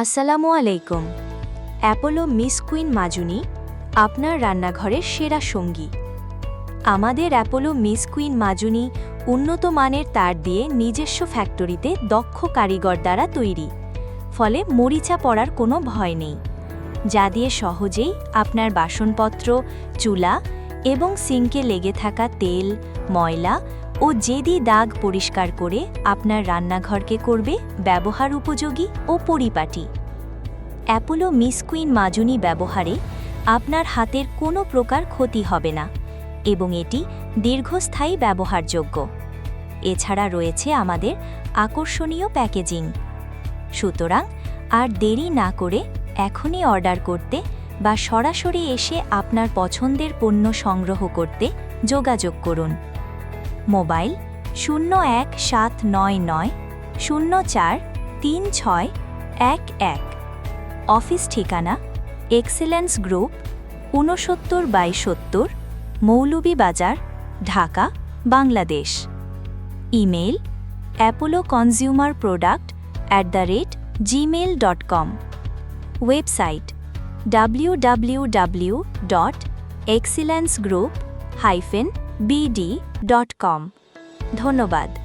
আসসালামু আলাইকুম। Apollo miss queen মাজুনি, আপনার রান্নাঘরের সেরা সঙ্গী। আমাদের অ্যাপোলো মিস কুইন মাজুনি উন্নত মানের তার দিয়ে নিজস্ব ফ্যাক্টরিতে দক্ষ কারিগর দ্বারা তৈরি। ফলে মরিচা পড়ার কোনো ভয় নেই। যা দিয়ে সহজেই আপনার বাসনপত্র, চুলা এবং সিঙ্কে লেগে থাকা তেল, ময়লা ও জেদি দাগ পরিষ্কার করে আপনার রান্নাঘরকে করবে ব্যবহার উপযোগী ও পরিপাটি। অ্যাপোলো মিস কুইন মাজুনি ব্যবহারে আপনার হাতের কোনো প্রকার ক্ষতি হবে না এবং এটি দীর্ঘস্থায়ী ব্যবহারযোগ্য। এছাড়া রয়েছে আমাদের আকর্ষণীয় প্যাকেজিং। সুতরাং আর দেরি না করে এখনই অর্ডার করতে বা সরাসরি এসে আপনার পছন্দের পণ্য সংগ্রহ করতে যোগাযোগ করুন। মোবাইল শূন্য এক সাত নয় নয় শূন্য চার তিন ছয় এক এক। অফিস ঠিকানা এক্সেলেন্স গ্রুপ ঊনসত্তর বাই সত্তর, Moulvibazar, Dhaka, Bangladesh. Email Apollo consumer product at the rate Gmail dot com. Website www dot excellence group hyphen BD dot com ধন্যবাদ।